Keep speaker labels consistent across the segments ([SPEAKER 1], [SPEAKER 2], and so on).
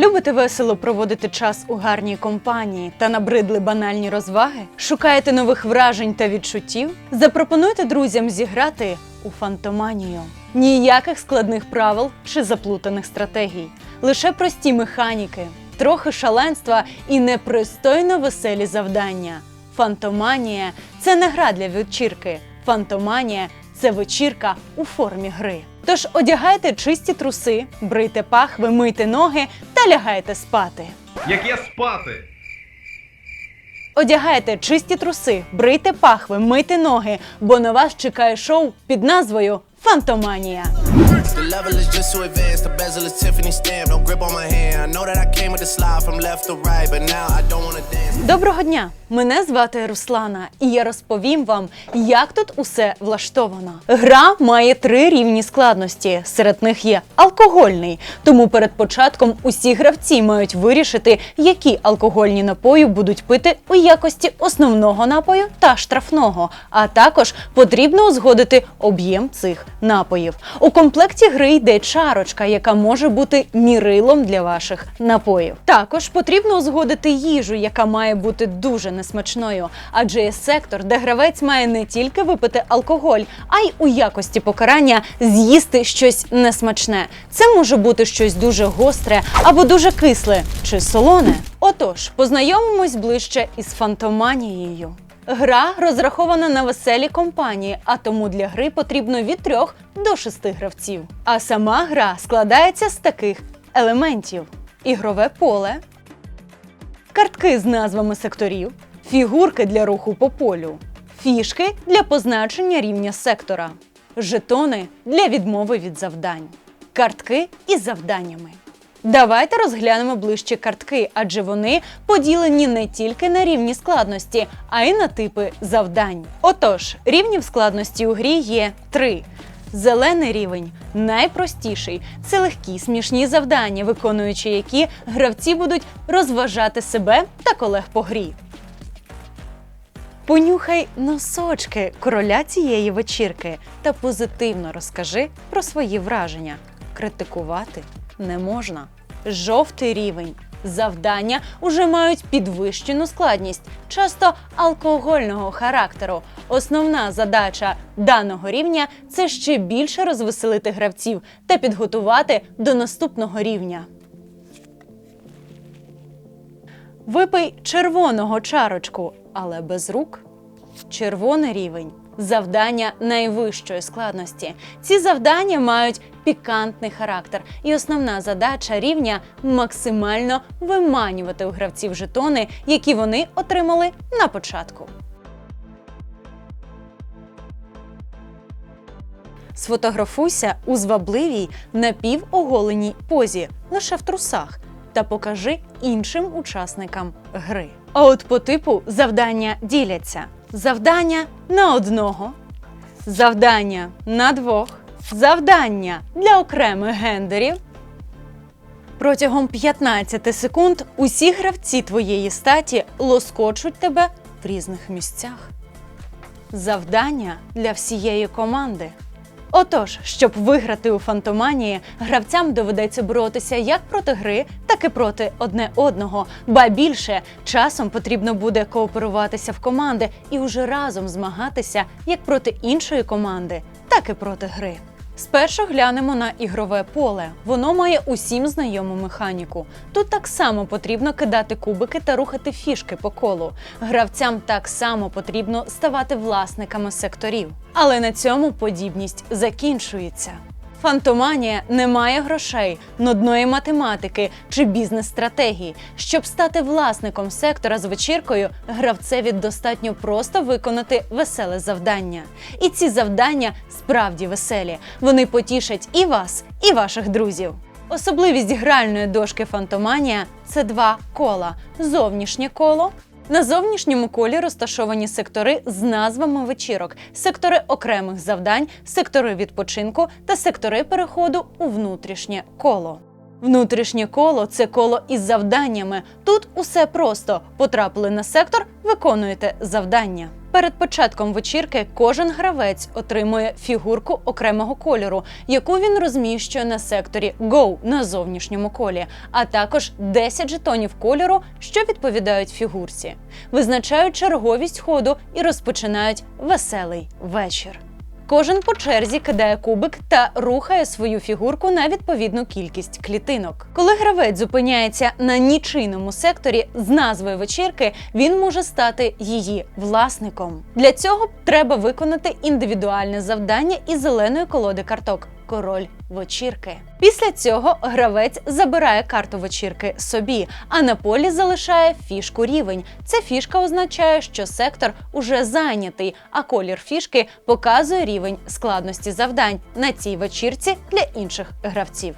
[SPEAKER 1] Любите весело проводити час у гарній компанії та набридли банальні розваги? Шукаєте нових вражень та відчуттів? Запропонуйте друзям зіграти у фантоманію. Ніяких складних правил чи заплутаних стратегій, лише прості механіки, трохи шаленства і непристойно веселі завдання. Фантоманія це не гра для вечірки. Фантоманія це вечірка у формі гри. Тож одягайте чисті труси, брийте пахви, мийте ноги та лягайте спати.
[SPEAKER 2] Яке спати?
[SPEAKER 1] Одягайте чисті труси, брийте пахви, мийте ноги, бо на вас чекає шоу під назвою Фантоманія.
[SPEAKER 3] The level is just too advanced. The bezel is Tiffany stamp. Don't grip on my hand. I know that I came with a slide from left to right, but now I don't wanna dance.
[SPEAKER 1] Доброго дня! Мене звати Руслана, і я розповім вам, як тут усе влаштовано. Гра має три рівні складності. Серед них є алкогольний. Тому перед початком усі гравці мають вирішити, які алкогольні напої будуть пити у якості основного напою та штрафного. А також потрібно узгодити об'єм цих напоїв. У комплекті гри йде чарочка, яка може бути мірилом для ваших напоїв. Також потрібно узгодити їжу, яка має бути дуже несмачною, адже є сектор, де гравець має не тільки випити алкоголь, а й у якості покарання з'їсти щось несмачне. Це може бути щось дуже гостре або дуже кисле чи солоне. Отож, познайомимось ближче із фантоманією. Гра розрахована на веселі компанії, а тому для гри потрібно від 3 до 6 гравців. А сама гра складається з таких елементів: ігрове поле, картки з назвами секторів, фігурки для руху по полю, фішки для позначення рівня сектора, жетони для відмови від завдань, картки із завданнями. Давайте розглянемо ближче картки, адже вони поділені не тільки на рівні складності, а й на типи завдань. Отож, рівнів складності у грі є три. Зелений рівень найпростіший. Це легкі смішні завдання, виконуючи які гравці будуть розважати себе та колег по грі. Понюхай носочки короля цієї вечірки та позитивно розкажи про свої враження. Критикувати не можна. Жовтий рівень. Завдання уже мають підвищену складність, часто алкогольного характеру. Основна задача даного рівня це ще більше розвеселити гравців та підготувати до наступного рівня. Випий червоного чарочку, але без рук. Червоний рівень завдання найвищої складності. Ці завдання мають пікантний характер, і основна задача рівня максимально виманювати у гравців жетони, які вони отримали на початку. Сфотографуйся у звабливій напівоголеній позі лише в трусах та покажи іншим учасникам гри. А от по типу завдання діляться: завдання на одного, завдання на двох, завдання для окремих гендерів. Протягом 15 секунд усі гравці твоєї статі лоскочуть тебе в різних місцях. Завдання для всієї команди. Отож, щоб виграти у фантоманії, гравцям доведеться боротися як проти гри, так і проти одне одного. Ба більше часом потрібно буде кооперуватися в команди і уже разом змагатися як проти іншої команди, так і проти гри. Спершу глянемо на ігрове поле. Воно має усім знайому механіку. Тут так само потрібно кидати кубики та рухати фішки по колу. Гравцям так само потрібно ставати власниками секторів. Але на цьому подібність закінчується. Фантоманія не має грошей, нудної математики чи бізнес-стратегії. Щоб стати власником сектора з вечіркою, гравцеві достатньо просто виконати веселе завдання. І ці завдання справді веселі. Вони потішать і вас, і ваших друзів. Особливість гральної дошки Фантоманія це два кола: зовнішнє коло на зовнішньому колі розташовані сектори з назвами вечірок, сектори окремих завдань, сектори відпочинку та сектори переходу у внутрішнє коло. Внутрішнє коло це коло із завданнями. Тут усе просто. Потрапили на сектор, виконуєте завдання. Перед початком вечірки кожен гравець отримує фігурку окремого кольору, яку він розміщує на секторі Go на зовнішньому колі, а також 10 жетонів кольору, що відповідають фігурці, визначають черговість ходу і розпочинають веселий вечір. Кожен по черзі кидає кубик та рухає свою фігурку на відповідну кількість клітинок. Коли гравець зупиняється на нічийному секторі з назвою вечірки, він може стати її власником. Для цього треба виконати індивідуальне завдання із зеленої колоди карток. Король вечірки. Після цього гравець забирає карту вечірки собі, а на полі залишає фішку рівень. Ця фішка означає, що сектор уже зайнятий, а колір фішки показує рівень складності завдань на цій вечірці для інших гравців.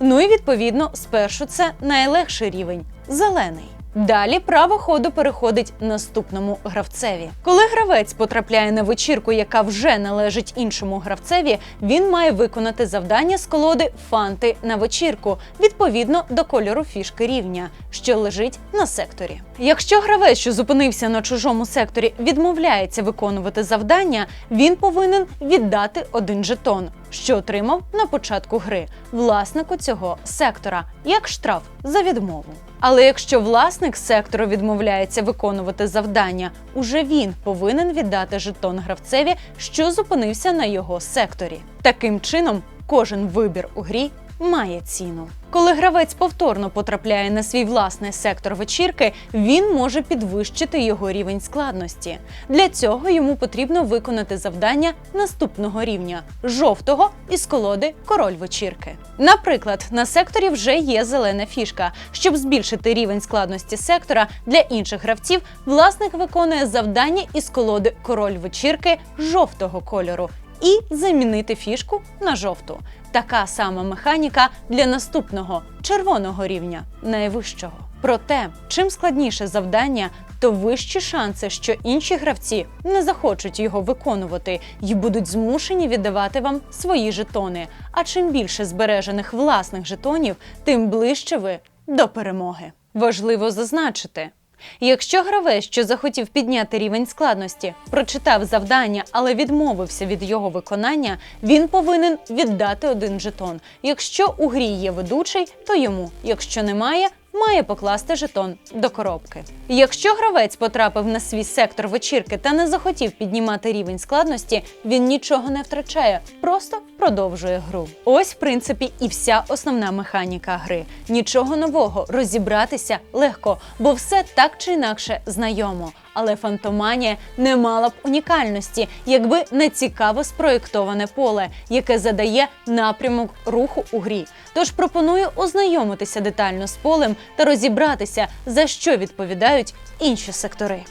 [SPEAKER 1] Ну і відповідно, спершу це найлегший рівень зелений. Далі право ходу переходить наступному гравцеві. Коли гравець потрапляє на вечірку, яка вже належить іншому гравцеві, він має виконати завдання з колоди фанти на вечірку відповідно до кольору фішки рівня, що лежить на секторі. Якщо гравець, що зупинився на чужому секторі, відмовляється виконувати завдання, він повинен віддати один жетон, що отримав на початку гри власнику цього сектора, як штраф за відмову. Але якщо власник сектору відмовляється виконувати завдання, уже він повинен віддати жетон гравцеві, що зупинився на його секторі. Таким чином, кожен вибір у грі має ціну. Коли гравець повторно потрапляє на свій власний сектор вечірки, він може підвищити його рівень складності. Для цього йому потрібно виконати завдання наступного рівня жовтого із колоди Король вечірки. Наприклад, на секторі вже є зелена фішка. Щоб збільшити рівень складності сектора для інших гравців, власник виконує завдання із колоди Король вечірки жовтого кольору і замінити фішку на жовту. Така сама механіка для наступного червоного рівня, найвищого. Проте, чим складніше завдання, то вищі шанси, що інші гравці не захочуть його виконувати і будуть змушені віддавати вам свої жетони. А чим більше збережених власних жетонів, тим ближче ви до перемоги. Важливо зазначити. Якщо гравець, що захотів підняти рівень складності, прочитав завдання, але відмовився від його виконання, він повинен віддати один жетон. Якщо у грі є ведучий, то йому, якщо немає, має покласти жетон до коробки. Якщо гравець потрапив на свій сектор вечірки та не захотів піднімати рівень складності, він нічого не втрачає, просто продовжує гру. Ось, в принципі, і вся основна механіка гри. Нічого нового розібратися легко, бо все так чи інакше знайомо. Але фантоманія не мала б унікальності, якби не цікаво спроєктоване поле, яке задає напрямок руху у грі. Тож пропоную ознайомитися детально з полем та розібратися, за що відповідають інші сектори.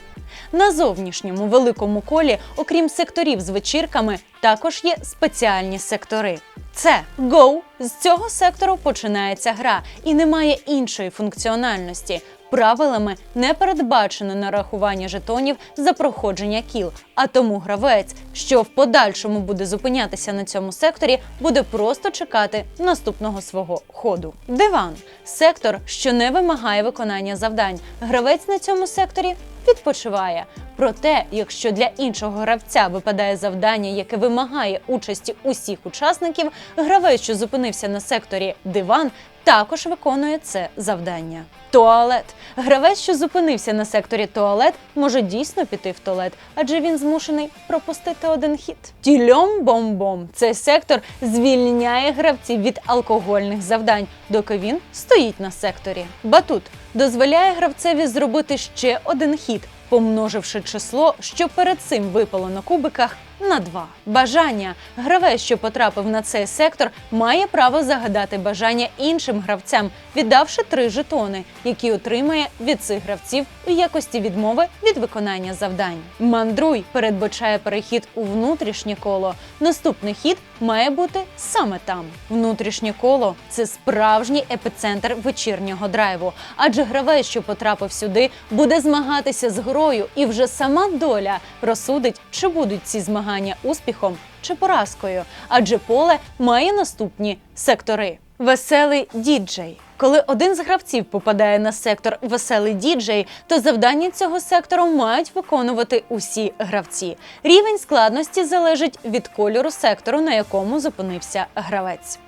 [SPEAKER 1] На зовнішньому великому колі, окрім секторів з вечірками, також є спеціальні сектори. Це Go. З цього сектору починається гра і немає іншої функціональності. Правилами не передбачено нарахування жетонів за проходження кіл, а тому гравець, що в подальшому буде зупинятися на цьому секторі, буде просто чекати наступного свого ходу. Диван сектор, що не вимагає виконання завдань. Гравець на цьому секторі відпочиває. Проте, якщо для іншого гравця випадає завдання, яке вимагає участі усіх учасників, гравець, що зупинився на секторі диван, також виконує це завдання. Туалет. Гравець, що зупинився на секторі туалет, може дійсно піти в туалет, адже він змушений пропустити один хід. Тільом бом-бом. Цей сектор звільняє гравців від алкогольних завдань, доки він стоїть на секторі. Батут дозволяє гравцеві зробити ще один хід, помноживши число, що перед цим випало на кубиках. На два бажання. Гравець, що потрапив на цей сектор, має право загадати бажання іншим гравцям, віддавши три жетони, які отримає від цих гравців в якості відмови від виконання завдань. Мандруй передбачає перехід у внутрішнє коло. Наступний хід має бути саме там. Внутрішнє коло це справжній епіцентр вечірнього драйву, адже гравець, що потрапив сюди, буде змагатися з грою, і вже сама доля розсудить, чи будуть ці змагання успіхом чи поразкою, адже поле має наступні сектори. Веселий діджей. Коли один з гравців попадає на сектор веселий діджей, то завдання цього сектору мають виконувати усі гравці. Рівень складності залежить від кольору сектору, на якому зупинився гравець.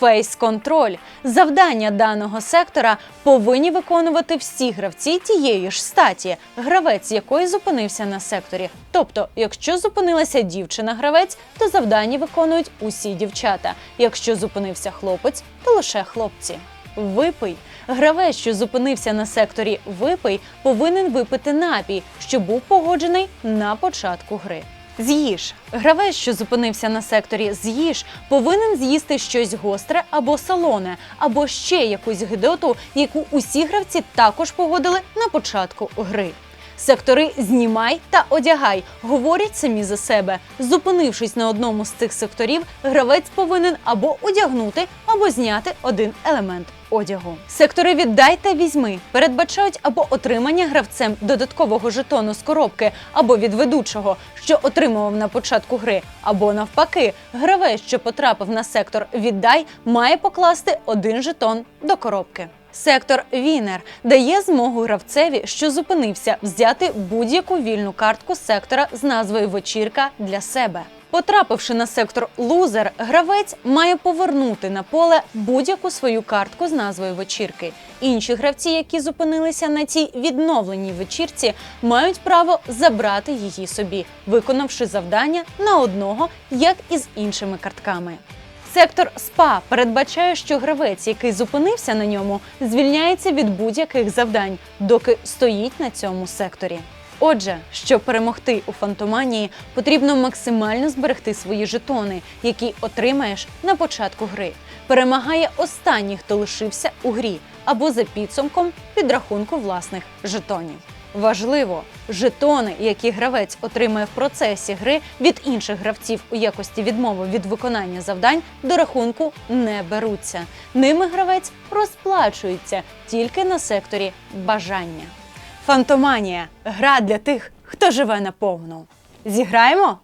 [SPEAKER 1] Фейс-контроль. Завдання даного сектора повинні виконувати всі гравці тієї ж статі, гравець якої зупинився на секторі. Тобто, якщо зупинилася дівчина-гравець, то завдання виконують усі дівчата. Якщо зупинився хлопець, то лише хлопці. Випий. Гравець, що зупинився на секторі випий, повинен випити напій, що був погоджений на початку гри. З'їж. Гравець, що зупинився на секторі з'їж, повинен з'їсти щось гостре або солоне, або ще якусь гидоту, яку усі гравці також погодили на початку гри. Сектори знімай та одягай говорять самі за себе. Зупинившись на одному з цих секторів, гравець повинен або одягнути, або зняти один елемент одягу. Сектори віддай та візьми передбачають або отримання гравцем додаткового жетону з коробки, або від ведучого, що отримував на початку гри, або навпаки, гравець, що потрапив на сектор віддай, має покласти один жетон до коробки. Сектор Вінер дає змогу гравцеві, що зупинився, взяти будь-яку вільну картку сектора з назвою Вечірка для себе. Потрапивши на сектор лузер, гравець має повернути на поле будь-яку свою картку з назвою вечірки. Інші гравці, які зупинилися на цій відновленій вечірці, мають право забрати її собі, виконавши завдання на одного, як і з іншими картками. Сектор СПА передбачає, що гравець, який зупинився на ньому, звільняється від будь-яких завдань, доки стоїть на цьому секторі. Отже, щоб перемогти у фантоманії, потрібно максимально зберегти свої жетони, які отримаєш на початку гри. Перемагає останній, хто лишився у грі, або за підсумком підрахунку власних жетонів. Важливо, жетони, які гравець отримує в процесі гри від інших гравців у якості відмови від виконання завдань, до рахунку не беруться. Ними гравець розплачується тільки на секторі бажання. Фантоманія гра для тих, хто живе наповну. Зіграємо?